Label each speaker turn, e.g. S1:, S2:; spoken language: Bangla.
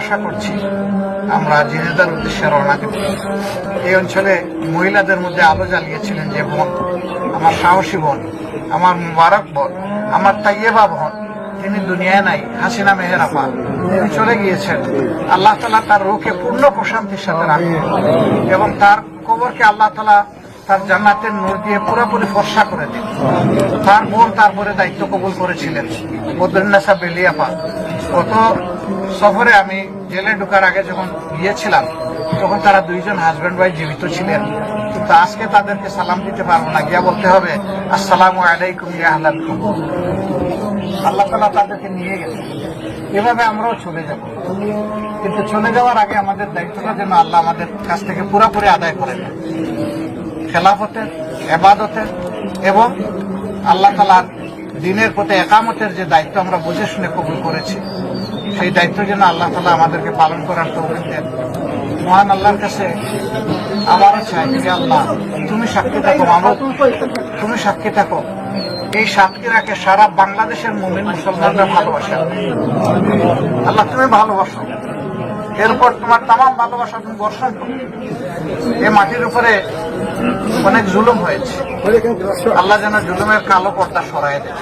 S1: আশা করছি আমরা উদ্দেশ্যে রওনা দেব। এই অঞ্চলে মহিলাদের মধ্যে আলো জ্বালিয়েছিলেন যে বোন, আমার সাহসী বোন, আমার মুবারক বোন, আমার তাইয়েবা বোন, তিনি দুনিয়ায় নাই, হাসিনা তিনি চলে গিয়েছেন। আল্লাহ তালা তার রুখে পূর্ণ প্রশান্তির সাথে রাখবেন এবং তার কবরকে আল্লাহ তালা তার জান্নাতের নূর দিয়ে পুরোপুরি ফর্সা করে দিন তার বোন তারপরে দায়িত্ব কবুল করেছিলেন। বদরুন্নাসা বেলিয়াপা গত সফরে আমি জেলে ঢুকার আগে যখন গিয়েছিলাম, তখন তারা দুইজন হাজব্যান্ড ওয়াইফ জীবিত ছিলেন। কিন্তু আজকে তাদেরকে সালাম দিতে পারব না, গিয়া বলতে হবে, আসসালামু আলাইকুম ইয়া আহলাল কবর। আল্লাহ তালা তাদেরকে নিয়ে গেছেন এভাবে আমরাও চলে যাব। কিন্তু চলে যাওয়ার আগে আমাদের দায়িত্বটা যেন আল্লাহ আমাদের কাছ থেকে পুরোপুরি আদায় করে নেন খেলাফতের, এবাদতের এবং আল্লাহ তালার দিনের প্রতি একামতের যে দায়িত্ব আমরা বুঝে শুনে কবুল করেছি, সেই দায়িত্ব যেন আল্লাহ তালা আমাদেরকে পালন করার তৌফিক দেন। মহান আল্লাহর কাছে আবারও চাই যে আল্লাহ, তুমি সাক্ষী থাকো মামুদ তুমি সাক্ষী থাকো। এই সাক্ষীরাকে সারা বাংলাদেশের মুমিন মুসলমানরা ভালোবাসে। আল্লাহ, তুমি ভালোবাসো। এরপর তোমার তাম ভালোবাসা তুমি বর্ষণ করো এ মাটির উপরে অনেক জুলুম হয়েছে। আল্লাহ যেন জুলুমের কালো পর্দা সরাই দেয়।